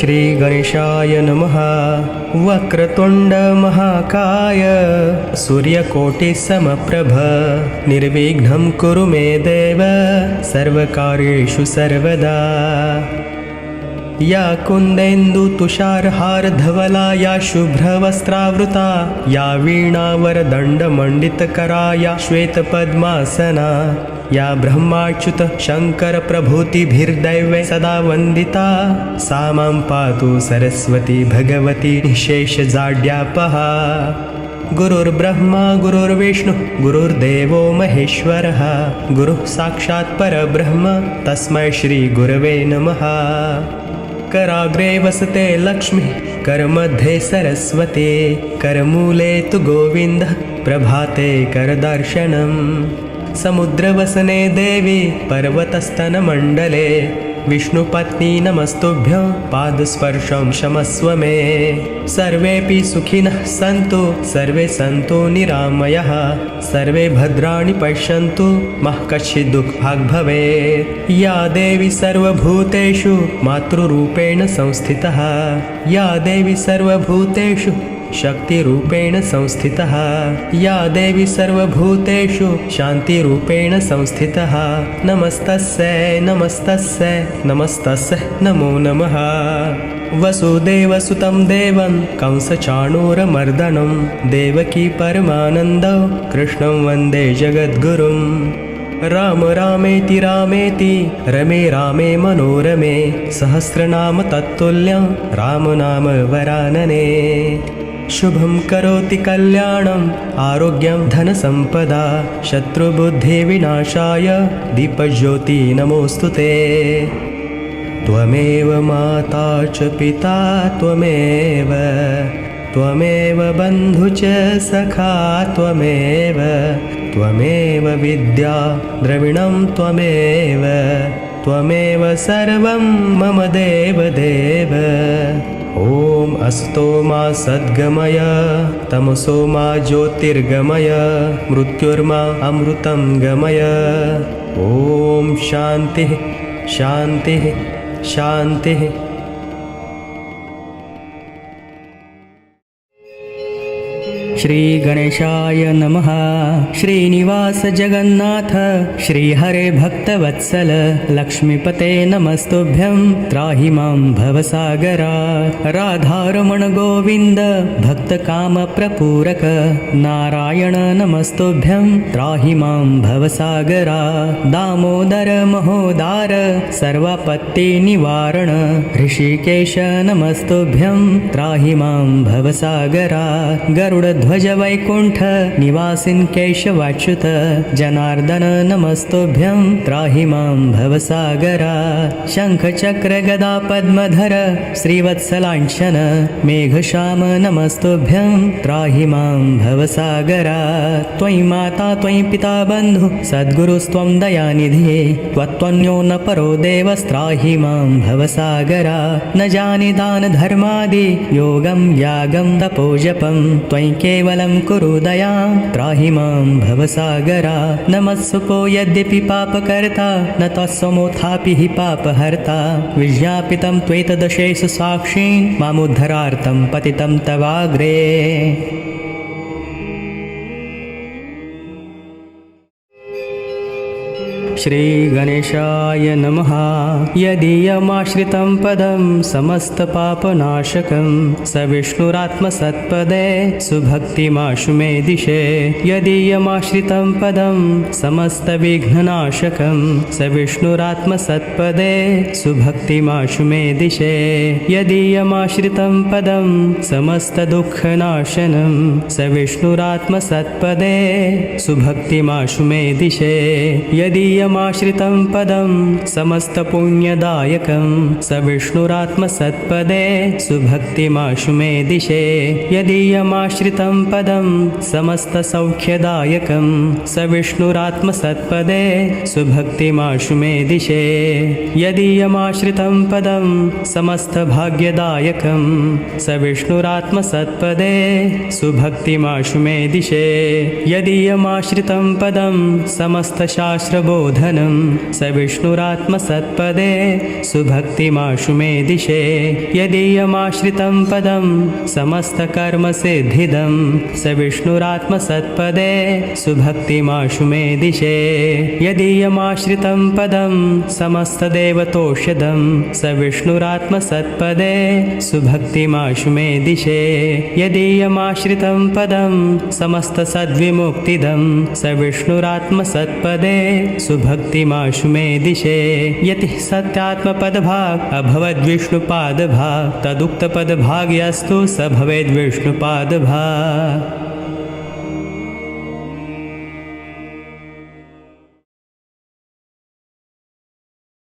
श्रीगणेशाय नमः। वक्रतुण्डमहाकाय सूर्यकोटिसमप्रभ। निर्विघ्नं कुरु मे देव सर्वकार्येषु सर्वदा। या कुन्देन्दुतुषारहारधवला या शुभ्रवस्त्रावृता या वीणावरदण्डमण्डितकरा या श्वेतपद्मासना या ब्रह्माच्युत शङ्करप्रभूतिभिर्दैवे सदा वन्दिता। सा मां पातु सरस्वती भगवती निःशेषजाड्यापहा गुरुर्ब्रह्मा गुरुर्विष्णुः गुरुर्देवो महेश्वरः। गुरुः साक्षात् परब्रह्म तस्मै श्रीगुरवे नमः। कराग्रे वसते लक्ष्मीः करमध्ये सरस्वती। करमूले तु गोविन्दः प्रभाते करदर्शनम् समुद्रवसने देवी पर्वतस्तनमण्डले। विष्णुपत्नी नमस्तुभ्यं पादस्पर्शं क्षमस्व मे। सर्वेऽपि सुखिनः सन्तु सर्वे सन्तु निरामयः। सर्वे भद्राणि पश्यन्तु मः भवेत्। या देवी सर्वभूतेषु मातृरूपेण संस्थितः। या देवी सर्वभूतेषु शक्तिरूपेण संस्थितः। या देवी सर्वभूतेषु शान्तिरूपेण संस्थितः। नमस्तस्यै नमस्तस्यै नमस्तस्य नमो नमः। वसुदेवसुतं देवं कंसचाणूरमर्दनं। देवकी परमानन्दौ कृष्णं वन्दे जगद्गुरुम् राम रामेति रामेति रमे रामे मनोरमे सहस्रनाम तत्तुल्यं रामनाम वरानने। शुभं करोति कल्याणम् आरोग्यं धनसम्पदा शत्रुबुद्धिविनाशाय दीपज्योति नमोऽस्तु ते। त्वमेव माता च पिता त्वमेव त्वमेव बन्धु च सखा त्वमेव त्वमेव विद्या द्रविणं त्वमेव त्वमेव सर्वं मम देवदेव। ॐ अस्तो मा सद्गमय तमसो मा ज्योतिर्गमय मृत्युर्मा अमृतं गमय। ॐ शान्तिः शान्तिः शान्तिः श्रीगणेशाय नमः। श्रीनिवास जगन्नाथ। श्रीहरे भक्तवत्सल। लक्ष्मीपते नमस्तुभ्यं। त्राहि मां भवसागरा। राधारमण गोविन्द। भक्तकामप्रपूरक नारायण नमस्तुभ्यं। त्राहि मां भवसागरा। दामोदर महोदार। सर्वापत्तिनिवारण ऋषिकेश नमस्तुभ्यं। त्राहि मां भवसागरा। गरुड ध्वज वैकुण्ठ निवासिन् केशवाच्युत जनार्दन नमस्तुभ्यं त्राहि मां भवसागरा शङ्खचक्र गदा पद्मधर श्रीवत्सलाञ्छन मेघश्याम नमस्तुभ्यं त्राहि मां भवसागरा त्वयि माता त्वयि पिता बन्धु सद्गुरुस्त्वं दयानिधे त्वत्त्वन्यो न परो देवस्त्राहि मां भवसागरा न जानि दानधर्मादि योगं यागं तपोजपं त्वयि केवलं कुरु दयां त्राहि मां भवसागरा नमस्सुको यद्यपि पापकर्ता न तत्समोथापि हि पापहर्ता। विज्ञापितं त्वेतदशेषु साक्षीन् मामुद्धरार्थं पतितं तवाग्रे श्रीगणेशाय नमः। यदीयमाश्रितं पदं समस्तपापनाशकं स विष्णुरात्मसत्पदे सुभक्तिमाशु मे दिशे यदीयमाश्रितं पदं समस्तविघ्ननाशकं स विष्णुरात्मसत्पदे सुभक्तिमाशु मे दिशे यदीयमाश्रितं पदं समस्तदुःखनाशनं स विष्णुरात्मसत्पदे सुभक्तिमाशु मे दिशे यदीयमाश्रितं पदं समस्तपुण्यदायकं। स विष्णुरात्मसत्पदे सुभक्तिमाशु मे दिशे यदीयमाश्रितं पदं समस्तसौख्यदायकं। स विष्णुरात्मसत्पदे सुभक्तिमाशु मे दिशे यदीयमाश्रितं पदं समस्तभाग्यदायकं। स विष्णुरात्मसत्पदे सुभक्तिमाशु मे दिशे यदीयमाश्रितं पदं समस्तशास्त्रबोधकं धनं स विष्णुरात्मसत्पदे सुभक्तिमाशु मे दिशे यदीयमाश्रितं पदं समस्तकर्मसिद्धिदं स विष्णुरात्मसत्पदे सुभक्तिमाशु मे दिशे यदीयमाश्रितं पदं समस्तदेवतोषदं स विष्णुरात्मसत्पदे सुभक्तिमाशु मे दिशे यदीयमाश्रितं पदं समस्तसद्विमुक्तिदं स विष्णुरात्मसत्पदे सुभक्तिमाशु मे दिशे यति यतिः पद भाग तदुक्तपदभाग्यस्तु स भवेद्विष्णुपादभाग्।